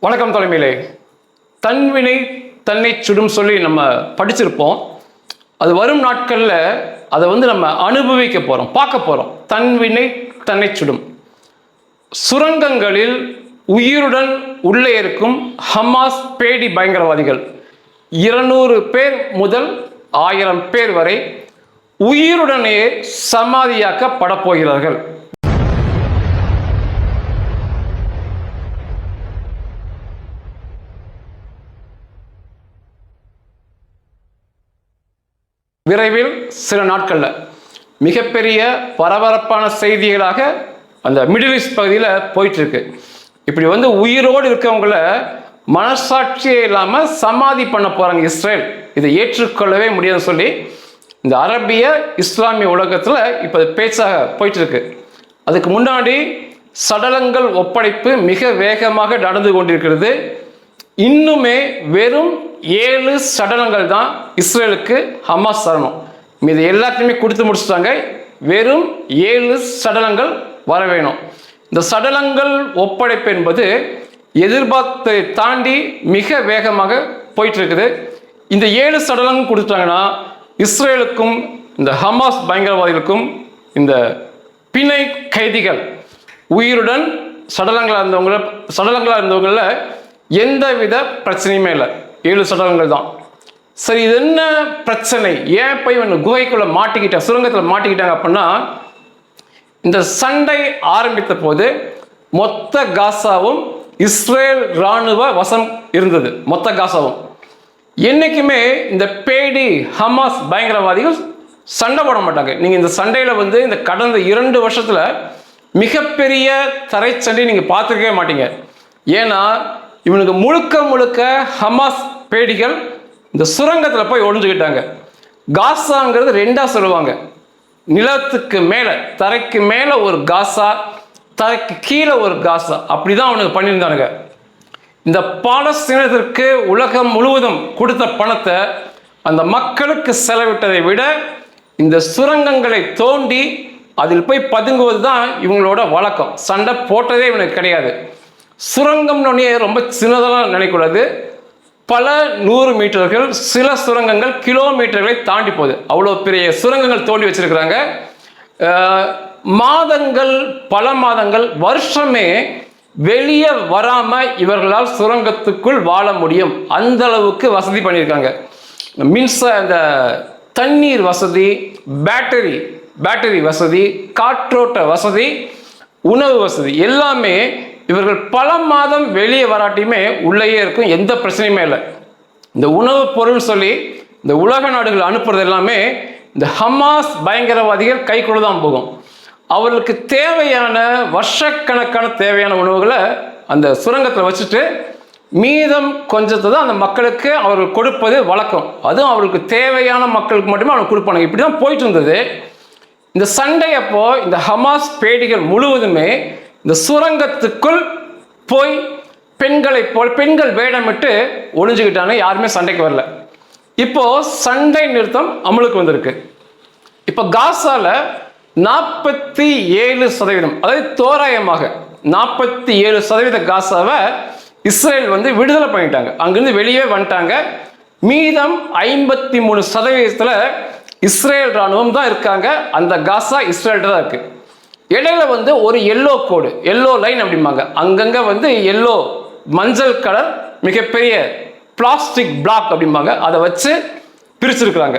வணக்கம் தலைமையிலே. தன்வினை தன்னை சுடும் சொல்லி நம்ம படிச்சிருப்போம். அது வரும் நாட்களில் அதை வந்து நம்ம அனுபவிக்க போகிறோம் பார்க்க போகிறோம் தன்வினை தன்னை சுடும். சுரங்கங்களில் உயிருடன் உள்ளே இருக்கும் ஹமாஸ் பேடி பயங்கரவாதிகள். இருநூறு பேர் முதல் ஆயிரம் பேர் வரை உயிருடனே சமாதியாக்கப்படப்போகிறார்கள் விரைவில் சில நாட்களில் மிகப்பெரிய பரபரப்பான செய்திகளாக அந்த மிடில் ஈஸ்ட் பகுதியில் போயிட்டுருக்கு. இப்படி வந்து உயிரோடு இருக்கவங்கள மனசாட்சியே இல்லாமல் சமாதி பண்ண போகிறாங்க இஸ்ரேல். இதை ஏற்றுக்கொள்ளவே முடியாதுன்னு சொல்லி இந்த அரபிய இஸ்லாமிய உலகத்தில் இப்போ பேச்சாக போயிட்டுருக்கு. அதுக்கு முன்னாடி சடலங்கள் ஒப்படைப்பு மிக வேகமாக நடந்து கொண்டிருக்கிறது. இன்னுமே வெறும் ஏழு சடலங்கள் தான் இஸ்ரேலுக்கு ஹமாஸ் தரணும் மீது எல்லாத்தையுமே கொடுத்து முடிச்சுட்டாங்க. வெறும் ஏழு சடலங்கள் வர வேணும். இந்த சடலங்கள் ஒப்படைப்பு என்பது எதிர்பார்த்தை தாண்டி மிக வேகமாக போயிட்டு இருக்குது இந்த ஏழு சடலங்கள் கொடுத்துட்டாங்கன்னா இஸ்ரேலுக்கும் இந்த ஹமாஸ் பயங்கரவாதிகளுக்கும் இந்த பிணை கைதிகள் உயிருடன் சடலங்களாக இருந்தவங்கள சடலங்களாக இருந்தவங்களில் எந்தவித பிரச்சனையுமே இல்லை. ஏழு சடங்குகள் தான். சரி இது என்ன பிரச்சனை? ஏன் போய் இவன் குகைக்குள்ளே மாட்டிக்கிட்டான் சுரங்கத்தில் மாட்டிக்கிட்டாங்க அப்படின்னா இந்த சண்டை ஆரம்பித்த போது மொத்த காசாவும் இஸ்ரேல் இராணுவ வசம் இருந்தது. மொத்த காசாவும். என்றைக்குமே இந்த பேடி ஹமாஸ் பயங்கரவாதிகள் சண்டை போட மாட்டாங்க. நீங்கள் இந்த சண்டையில் வந்து இந்த கடந்த இரண்டு வருஷத்தில் மிகப்பெரிய தரைச்சண்டை நீங்கள் பார்த்துருக்கவே மாட்டீங்க. ஏன்னா இவனுக்கு முழுக்க முழுக்க ஹமாஸ் பேடிகள் இந்த சுரங்கத்தில் போய் ஒழிஞ்சுக்கிட்டாங்க காசாங்கிறது ரெண்டாக சொல்லுவாங்க. நிலத்துக்கு மேலே தரைக்கு மேலே ஒரு காசா தரைக்கு கீழே ஒரு காசா. அப்படி தான் அவனுக்கு பண்ணியிருந்தானுங்க. இந்த பாலஸ்தீனத்திற்கு உலகம் முழுவதும் கொடுத்த பணத்தை அந்த மக்களுக்கு செலவிட்டதை விட இந்த சுரங்கங்களை தோண்டி அதில் போய் பதுங்குவது தான் இவங்களோட வழக்கம். சண்டை போட்டதே இவனுக்கு கிடையாது. சுரங்கம்னு ரொம்ப சின்னதாக நினைக்கூடாது பல நூறு மீட்டர்கள் சில சுரங்கங்கள் கிலோமீட்டர்களை தாண்டி போகுது. அவ்வளோ பெரிய சுரங்கங்கள் தோண்டி வச்சிருக்கிறாங்க. மாதங்கள் பல மாதங்கள் வருஷமே வெளியே வராம இவர்களால் சுரங்கத்துக்குள் வாழ முடியும். அந்த அளவுக்கு வசதி பண்ணியிருக்காங்க. மின்ச இந்த தண்ணீர் வசதி பேட்டரி பேட்டரி வசதி காற்றோட்ட வசதி உணவு வசதி எல்லாமே இவர்கள் பல மாதம் வெளியே வராட்டியுமே உள்ளேயே இருக்கும் எந்த பிரச்சனையுமே இல்லை. இந்த உணவுப் பொருள் சொல்லி இந்த உலக நாடுகள் அனுப்புறது எல்லாமே இந்த ஹமாஸ் பயங்கரவாதிகள் கைக்குள்ள தான் போகும். அவர்களுக்கு தேவையான வருஷக்கணக்கான தேவையான உணவுகளை அந்த சுரங்கத்தில் வச்சுட்டு மீதம் கொஞ்சத்தை தான் அந்த மக்களுக்கு அவர்கள் கொடுப்பது வழக்கம். அதுவும் அவர்களுக்கு தேவையான மக்களுக்கு மட்டுமே அவங்க கொடுப்பாங்க இப்படி தான் போயிட்டு இருந்தது. இந்த சண்டை அப்போ இந்த ஹமாஸ் பேடிகள் முழுவதுமே இந்த சுரங்கத்துக்குள் போய் பெண்களை போல் பெண்கள் வேடமிட்டு ஒளிஞ்சுக்கிட்டாங்க யாருமே சண்டைக்கு வரல. இப்போ சண்டை நிறுத்தம் அமலுக்கு வந்திருக்கு. இப்போ காசால நாற்பத்தி ஏழு சதவீதம் அதாவது தோராயமாக நாற்பத்தி ஏழு சதவீத காசாவை இஸ்ரேல் வந்து விடுதலை பண்ணிட்டாங்க. அங்கிருந்து வெளியே வந்துட்டாங்க. மீதம் ஐம்பத்தி மூணு சதவீதத்தில் இஸ்ரேல் ராணுவம் தான் இருக்காங்க. அந்த காசா இஸ்ரேல்கிட்ட தான் இருக்குது இடையில வந்து ஒரு எல்லோ கோடு எல்லோ லைன் அப்படிம்பாங்க. அங்கங்க வந்து எல்லோ மஞ்சள் கலர் மிகப்பெரிய பிளாஸ்டிக் பிளாக் அப்படிம்பாங்க. அதை வச்சு பிரிச்சிருக்கிறாங்க.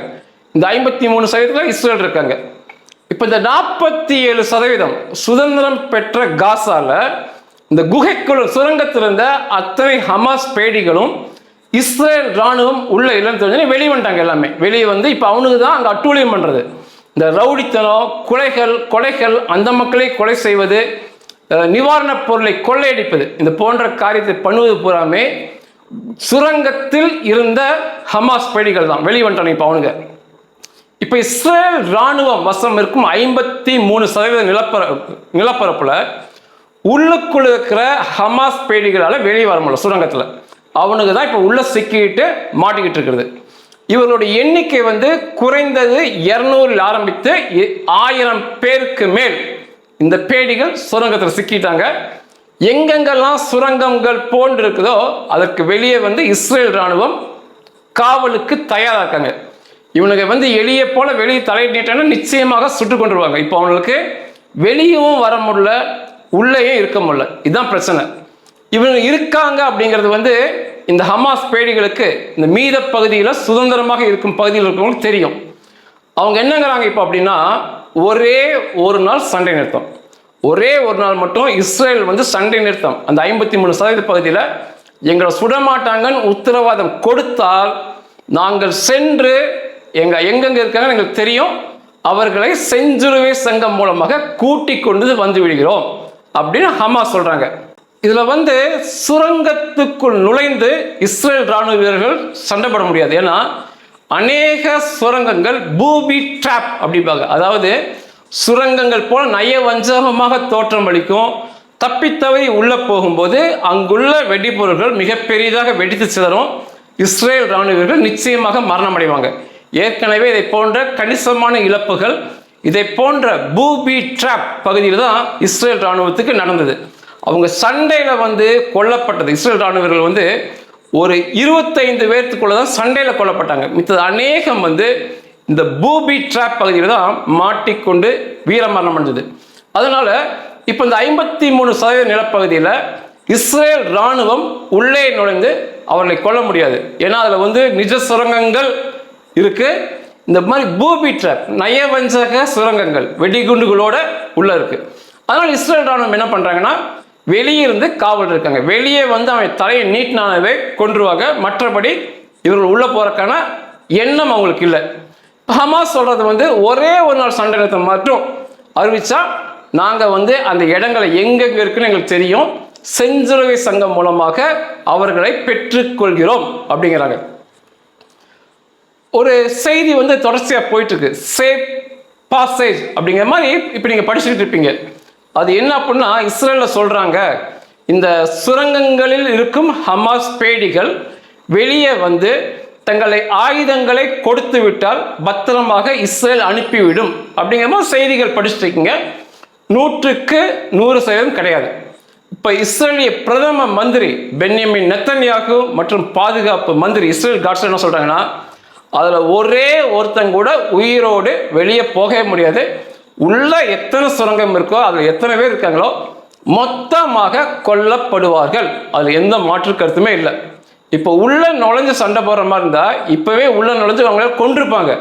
இந்த ஐம்பத்தி மூணு சதவீதத்தில் இஸ்ரேல் இருக்காங்க. இப்போ இந்த நாற்பத்தி ஏழு சதவீதம் சுதந்திரம் பெற்ற காசால இந்த குகைக்குள் சுரங்கத்தில் இருந்த அத்தனை ஹமாஸ் பேடிகளும் இஸ்ரேல் ராணுவம் உள்ள இல்லைன்னு தெரிஞ்சு வெளியே வந்துட்டாங்க எல்லாமே. வெளியே வந்து இப்போ அவனுக்கு தான் அங்கே அட்டூழியம் பண்ணுறது இந்த ரவுடித்தனம் கொலைகள் கொலைகள் அந்த மக்களை கொலை செய்வது நிவாரணப் பொருளை கொள்ளையடிப்பது இந்த போன்ற காரியத்தை பண்ணுவது பூராமே சுரங்கத்தில் இருந்த ஹமாஸ் பேடிகள் தான். வெளியே இப்போ அவனுங்க. இப்போ இஸ்ரேல் ராணுவம் வசம் இருக்கும் ஐம்பத்தி மூணு சதவீத நிலப்பர நிலப்பரப்பில் உள்ளுக்குள்ள இருக்கிற ஹமாஸ் பேடிகளால் வெளியே வர முடியல சுரங்கத்தில். அவனுக்கு தான் இப்போ உள்ளே சிக்கிட்டு மாட்டிக்கிட்டு இருக்கிறது. இவர்களுடைய எண்ணிக்கை வந்து குறைந்தது இருநூறில் ஆரம்பித்து ஆயிரம் பேருக்கு மேல். இந்த பேடிகள் சுரங்கத்தில் சிக்கிட்டாங்க. எங்கெங்கெல்லாம் சுரங்கங்கள் போன்று இருக்குதோ அதற்கு வெளியே வந்து இஸ்ரேல் ராணுவம் காவலுக்கு தயாராக்காங்க இவனுக்கு வந்து எளிய போல வெளியே தலையிட்டேன்னா நிச்சயமாக சுட்டு கொண்டுருவாங்க இப்போ அவங்களுக்கு வெளியவும் வர முடியல உள்ளேயும் இருக்க முடியல. இதுதான் பிரச்சனை. இவங்க இருக்காங்க அப்படிங்கிறது வந்து இந்த ஹமாஸ் பேடிகளுக்கு இந்த மீத பகுதியில் சுதந்திரமாக இருக்கும் பகுதியில் இருக்கிறவங்களுக்கு தெரியும். அவங்க என்னங்கிறாங்க இப்போ அப்படின்னா ஒரே ஒரு நாள் சண்டை நிறுத்தம். ஒரே ஒரு நாள் மட்டும் இஸ்ரேல் வந்து சண்டை நிறுத்தம். அந்த ஐம்பத்தி மூணு சதவீத பகுதியில் எங்களை சுடமாட்டாங்கன்னு உத்தரவாதம் கொடுத்தால் நாங்கள் சென்று எங்கள் எங்கெங்கே இருக்காங்கன்னு எங்களுக்கு தெரியும். அவர்களை செஞ்சுருவே சங்கம் மூலமாக கூட்டி கொண்டு வந்து விடுகிறோம் அப்படின்னு ஹமாஸ் சொல்கிறாங்க இதுல வந்து சுரங்கத்துக்குள் நுழைந்து இஸ்ரேல் ராணுவ வீரர்கள் சண்டை போட முடியாது. ஏன்னா அநேக சுரங்கங்கள் பூபி ட்ராப் அப்படிம்பாங்க. அதாவது சுரங்கங்கள் போல தோற்றம் வலிக்கும் தப்பித்தவை உள்ளே போகும்போது அங்குள்ள வெடிப்பொருட்கள் மிக பெரிதாக வெடித்து சிதறும். இஸ்ரேல் ராணுவ வீரர்கள் நிச்சயமாக மரணம் அடைவாங்க. ஏற்கனவே இதை போன்ற கணிசமான இழப்புகள் இதை போன்ற பூபி ட்ராப் பகுதியில் தான் இஸ்ரேல் ராணுவத்துக்கு நடந்தது. அவங்க சண்டையில் வந்து கொல்லப்பட்டது. இஸ்ரேல் ராணுவர்கள் வந்து ஒரு இருபத்தைந்து பேர்த்துக்குள்ள தான் சண்டையில் கொல்லப்பட்டாங்க. மித்தது அநேகம் வந்து இந்த பூபி ட்ராப் பகுதியில் தான் மாட்டிக்கொண்டு வீரமரணம் அடைஞ்சது. அதனால் இப்போ இந்த ஐம்பத்தி மூணு சதவீத நிலப்பகுதியில் இஸ்ரேல் ராணுவம் உள்ளே நுழைந்து அவர்களை கொல்ல முடியாது. ஏன்னா அதில் வந்து நிஜ சுரங்கங்கள் இருக்குது இந்த மாதிரி பூபி ட்ராப் நயவஞ்சக சுரங்கங்கள் வெடிகுண்டுகளோட உள்ளே இருக்குது அதனால் இஸ்ரேல் ராணுவம் என்ன பண்ணுறாங்கன்னா வெளியே இருந்து காவல் இருக்காங்க. வெளியே வந்து அவன் தலையை நீட்டினானவே கொன்றுவாங்க. மற்றபடி இவர்கள் உள்ளே போகிறக்கான எண்ணம் அவங்களுக்கு இல்லை. ஹமாஸ் சொல்கிறது வந்து ஒரே ஒரு நாள் சண்டை நிறுத்தம் மட்டும். அறிவித்தா நாங்கள் வந்து அந்த இடங்களை எங்கெங்கே இருக்குன்னு எங்களுக்கு தெரியும். செஞ்சுறவை சங்கம் மூலமாக அவர்களை பெற்றுக்கொள்கிறோம் அப்படிங்கிறாங்க. ஒரு செய்தி வந்து தொடர்ச்சியாக போயிட்டு இருக்கு. சேஃப் பாசேஜ் அப்படிங்கிற மாதிரி இப்போ நீங்கள் படிச்சுக்கிட்டு இருப்பீங்க. அது என்ன அப்படின்னா இஸ்ரேலில் சொல்கிறாங்க இந்த சுரங்கங்களில் இருக்கும் ஹமாஸ் பேடிகள் வெளியே வந்து தங்களை ஆயுதங்களை கொடுத்து விட்டால் பத்திரமாக இஸ்ரேல் அனுப்பிவிடும். அப்படிங்கிற மாதிரி செய்திகள் படிச்சுட்டு நூற்றுக்கு நூறு சதவீதம் கிடையாது. இப்போ இஸ்ரேலிய பிரதம மந்திரி பென்யமின் நெத்தன்யாகு மற்றும் பாதுகாப்பு மந்திரி இஸ்ரேல் காட்ஸ் என்ன சொல்கிறாங்கன்னா அதில் ஒரே ஒருத்தங்க கூட உயிரோடு வெளியே போகவே முடியாது. உள்ள எத்தனை சுரங்கம் இருக்கோ அதில் எத்தனை பேர் இருக்காங்களோ மொத்தமாக கொல்லப்படுவார்கள். அதில் எந்த மாற்று கருத்துமே இல்லை. இப்போ உள்ள நுழைஞ்சு சண்டை போடுற மாதிரி இருந்தால் இப்போவே உள்ள நுழைஞ்சு அவங்கள கொண்டிருப்பாங்க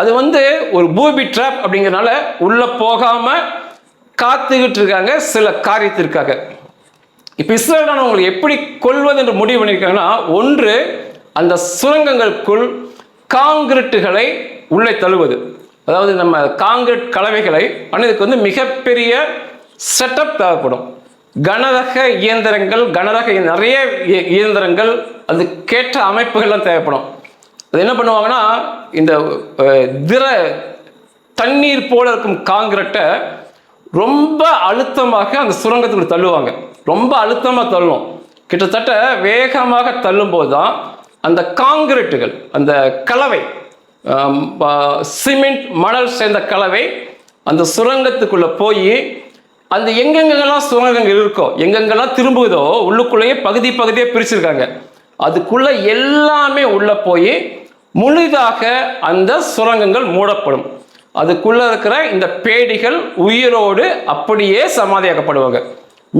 அது வந்து ஒரு பூபி ட்ராப் அப்படிங்கிறனால உள்ள போகாமல் காத்துக்கிட்டு இருக்காங்க சில காரியத்திற்காக. இப்போ இஸ்ரேலான உங்களை எப்படி கொள்வது என்று முடிவு பண்ணியிருக்காங்கன்னா ஒன்று அந்த சுரங்கங்களுக்குள் காங்கிரீட்டுகளை உள்ளே தழுவது அதாவது நம்ம காங்கிரீட் கலவைகளை ஆனால் இதுக்கு வந்து மிகப்பெரிய செட்டப் தேவைப்படும். கனரக இயந்திரங்கள் கனரக நிறைய இய- இயந்திரங்கள் அதுக்கேற்ற அமைப்புகள்லாம் தேவைப்படும். அது என்ன பண்ணுவாங்கன்னா இந்த திர தண்ணீர் போல இருக்கும் காங்கிரட்டை ரொம்ப அழுத்தமாக அந்த சுரங்கத்துக்குள்ள தள்ளுவாங்க. ரொம்ப அழுத்தமாக தள்ளும். கிட்டத்தட்ட வேகமாக தள்ளும்போது தான் அந்த காங்கிரீட்டுகள் அந்த கலவை சிமெண்ட் மணல் சேர்ந்த கலவை அந்த சுரங்கத்துக்குள்ளே போய் அந்த எங்கெங்கெல்லாம் சுரங்கங்கள் இருக்கோ எங்கெங்கெல்லாம் திரும்புதோ உள்ளுக்குள்ளேயே பகுதி பகுதியாக பிரிச்சிருக்காங்க. அதுக்குள்ளே எல்லாமே உள்ளே போய் முழுதாக அந்த சுரங்கங்கள் மூடப்படும். அதுக்குள்ளே இருக்கிற இந்த பேடிகள் உயிரோடு அப்படியே சமாதியாக்கப்படுவாங்க.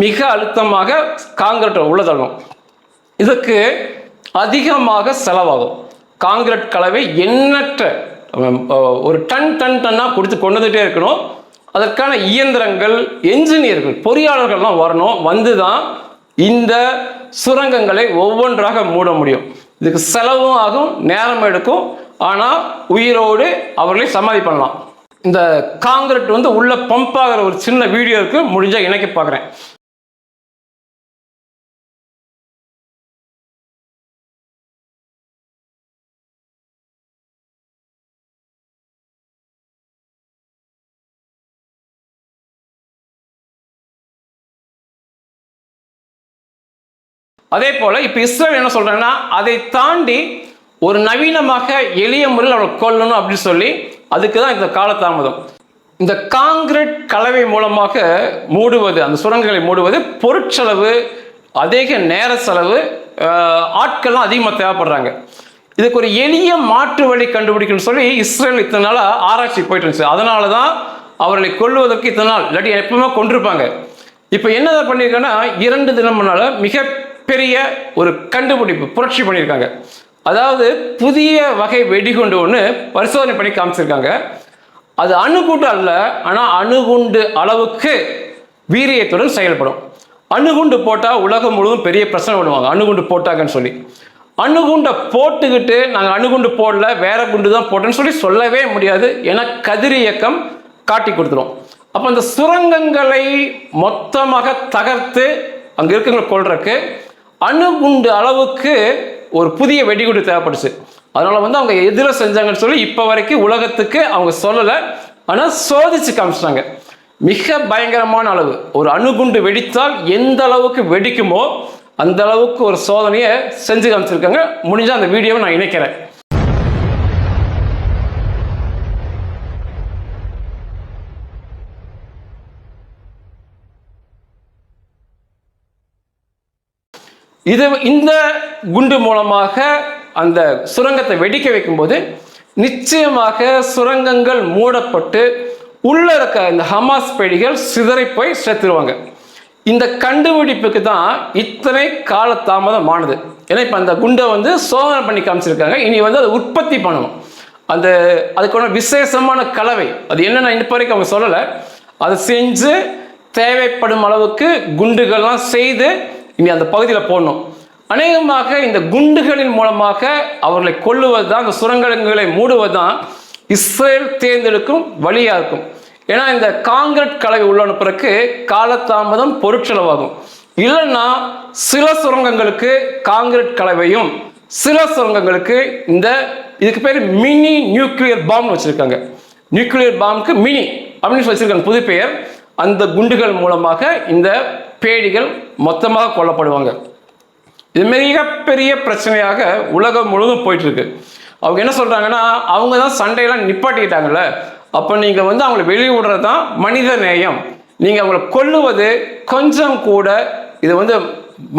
மிக அழுத்தமாக காங்கிரீட் உள்ள இதுக்கு அதிகமாக செலவாகும். காங்கிரட் கலவை எண்ணற்ற ஒரு டன் டன் டன்னாக கொடுத்து கொண்டு வந்துகிட்டே இருக்கணும். அதற்கான இயந்திரங்கள் என்ஜினியர்கள் பொறியாளர்கள்லாம் வரணும். வந்து தான் இந்த சுரங்கங்களை ஒவ்வொன்றாக மூட முடியும். இதுக்கு செலவும் ஆகும் நேரம் எடுக்கும். ஆனால் உயிரோடு அவர்களை சமாதி பண்ணலாம். இந்த காங்கிரட் வந்து உள்ள பம்ப் ஆகிற ஒரு சின்ன வீடியோ இருக்குது முடிஞ்சால் இணைக்க பார்க்குறேன் அதே போல இப்ப இஸ்ரேல் என்ன சொல்கிறாங்கன்னா அதை தாண்டி ஒரு நவீனமாக எளிய முறையில் அவளை கொல்லணும் அப்படின்னு சொல்லி அதுக்கு தான் இந்த காலதாமதம். இந்த காங்கிரீட் கலவை மூலமாக மூடுவது அந்த சுரங்கங்களை மூடுவது பொருட்செலவு அதிக நேர செலவு ஆட்கள்லாம் அதிகமாக தேவைப்படுறாங்க. இதுக்கு ஒரு எளிய மாற்று வழி கண்டுபிடிக்கணும்னு சொல்லி இஸ்ரேல் இத்தனை நாளாக ஆராய்ச்சி போயிட்டு இருந்துச்சு. அதனால தான் அவர்களை கொல்லுவதற்கு இத்தனை நாள் இல்லாட்டி எப்பவுமே கொண்டிருப்பாங்க. இப்போ என்ன பண்ணியிருக்கேன்னா இரண்டு தினம் மிக பெரிய ஒரு கண்டுபிடிப்பு புரட்சி பண்ணியிருக்காங்க. அதாவது புதிய வகை வெடிகுண்டு ஒன்று பரிசோதனை பண்ணி காமிச்சிருக்காங்க. அது அணுகுண்டு அல்ல ஆனால் அணுகுண்டு அளவுக்கு வீரியத்துடன் செயல்படும். அணுகுண்டு போட்டால் உலகம் முழுவதும் பெரிய பிரச்சனை பண்ணுவாங்க அணுகுண்டு போட்டாங்கன்னு சொல்லி. அணுகுண்டை போட்டுக்கிட்டு நாங்கள் அணுகுண்டு போடல வேற குண்டு தான் போட்டோன்னு சொல்லி சொல்லவே முடியாது ஏன்னா கதிர் இயக்கம் காட்டி கொடுத்துரும். அப்போ அந்த சுரங்கங்களை மொத்தமாக தகர்த்து அங்கே இருக்கிறவங்களை கொள்றதுக்கு அணுகுண்டு அளவுக்கு ஒரு புதிய வெடிகுண்டு தேவைப்படுச்சு. அதனால வந்து அவங்க எதிர செஞ்சாங்கன்னு சொல்லி இப்போ வரைக்கும் உலகத்துக்கு அவங்க சொல்லலை. ஆனால் சோதிச்சு காமிச்சிட்டாங்க. மிக பயங்கரமான அளவு. ஒரு அணுகுண்டு வெடித்தால் எந்த அளவுக்கு வெடிக்குமோ அந்த அளவுக்கு ஒரு சோதனையை செஞ்சு காமிச்சிருக்காங்க. முடிஞ்ச அந்த வீடியோவை நான் இணைக்கிறேன். இது இந்த குண்டு மூலமாக அந்த சுரங்கத்தை வெடிக்க வைக்கும்போது நிச்சயமாக சுரங்கங்கள் மூடப்பட்டு உள்ள இருக்க இந்த ஹமாஸ் பேடிகள் சிதறி போய் செத்துருவாங்க. இந்த கண்டுபிடிப்புக்கு தான் இத்தனை கால தாமதமானது ஏன்னா இப்போ அந்த குண்டை வந்து சோதனை பண்ணி காமிச்சிருக்காங்க. இனி வந்து அதை உற்பத்தி பண்ணணும். அந்த அதுக்கான விசேஷமான கலவை அது என்னென்ன இப்போ வரைக்கும் அவங்க சொல்லலை. அதை செஞ்சு தேவைப்படும் அளவுக்கு குண்டுகள்லாம் செய்து இனி அந்த பகுதியில் போடணும். அநேகமாக இந்த குண்டுகளின் மூலமாக அவர்களை கொல்லுவது தான் அந்த சுரங்கங்களை மூடுவது தான் இஸ்ரேல் தேர்ந்தெடுக்கும் வழியாக இருக்கும். ஏன்னா இந்த காங்கிரட் கலவை உள்ளன பிறகு காலதாமதம் பொருட்செலவாகும். இல்லைன்னா சில சுரங்கங்களுக்கு காங்கிரீட் கலவையும் சில சுரங்கங்களுக்கு இந்த இதுக்கு பேர் மினி நியூக்ளியர் பாம்னு வச்சுருக்காங்க. நியூக்ளியர் பாம்க்கு மினி அப்படின்னு வச்சுருக்காங்க புது பெயர் அந்த குண்டுகள் மூலமாக இந்த பேடிகள் மொத்தமாக கொல்லப்படுவாங்க. இது மிகப்பெரிய பிரச்சனையாக உலகம் முழுவதும் போயிட்டுருக்கு. அவங்க என்ன சொல்கிறாங்கன்னா அவங்க தான் சண்டையெல்லாம் நிப்பாட்டிக்கிட்டாங்கல்ல. அப்போ நீங்கள் வந்து அவங்களை வெளியே விடுறது தான் மனித நேயம். நீங்கள் அவங்களை கொல்லுவது கொஞ்சம் கூட இது வந்து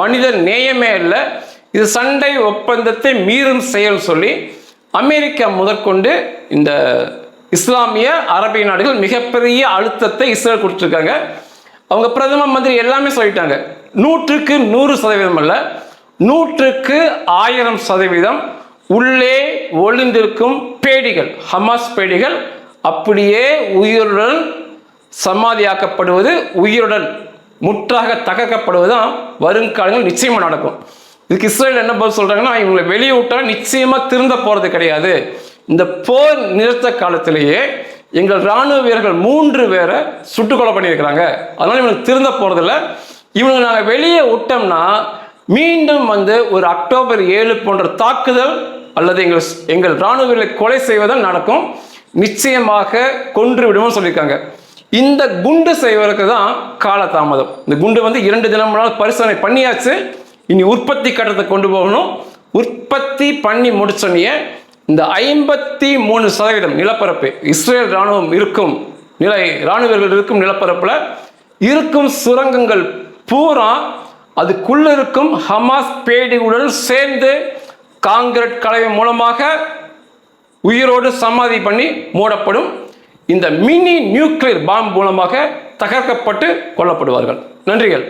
மனித நேயமே இல்லை. இது சண்டை ஒப்பந்தத்தை மீறும் செயல் சொல்லி அமெரிக்கா முதற்கொண்டு இந்த இஸ்லாமிய அரபிய நாடுகள் மிகப்பெரிய அழுத்தத்தை இஸ்ரேல் கொடுத்துருக்காங்க. அவங்க பிரதம மந்திரி எல்லாமே சொல்லிட்டாங்க. நூற்றுக்கு நூறு சதவீதம் அல்ல நூற்றுக்கு ஆயிரம் சதவீதம் உள்ளே ஒளிந்திருக்கும் பேடிகள் ஹமாஸ் பேடிகள் அப்படியே உயிருடன் சமாதியாக்கப்படுவது உயிருடன் முற்றாக தகர்க்கப்படுவது தான் வருங்காலங்கள் நிச்சயமாக நடக்கும். இதுக்கு இஸ்ரேல் என்ன பதில் சொல்கிறாங்கன்னா இவங்களை வெளியே விட்டால் நிச்சயமாக திருந்த போகிறது கிடையாது. இந்த போர் நிறுத்த காலத்திலேயே எங்கள் ராணுவ வீரர்கள் மூன்று பேரை சுட்டுக்கொலை பண்ணியிருக்கிறாங்க. அதனால இவனுக்கு திருந்த போகிறதில்ல இவங்களை நாங்கள் வெளியே விட்டோம்னா மீண்டும் வந்து ஒரு அக்டோபர் ஏழு போன்ற தாக்குதல் அல்லது எங்கள் எங்கள் ராணுவ வீரர்களை கொலை செய்வதால் நடக்கும். நிச்சயமாக கொன்று விடுவோம் சொல்லியிருக்காங்க. இந்த குண்டு செய்வதற்கு தான் காலதாமதம் இந்த குண்டு வந்து இரண்டு தினம் பரிசோதனை பண்ணியாச்சு. இனி உற்பத்தி கட்டத்தை கொண்டு போகணும். உற்பத்தி பண்ணி முடிச்சோன்னே இந்த ஐம்பத்தி மூணு சதவீதம் நிலப்பரப்பு இஸ்ரேல் ராணுவம் இருக்கும் நிலை இராணுவர்கள் இருக்கும் நிலப்பரப்பில் இருக்கும் சுரங்கங்கள் பூரா அதுக்குள்ள இருக்கும் ஹமாஸ் பேடிகளுடன் சேர்ந்து காங்கிரீட் கலவை மூலமாக உயிரோடு சமாதி பண்ணி மூடப்படும். இந்த மினி நியூக்ளியர் பாம்பு மூலமாக தகர்க்கப்பட்டு கொல்லப்படுவார்கள். நன்றிகள்.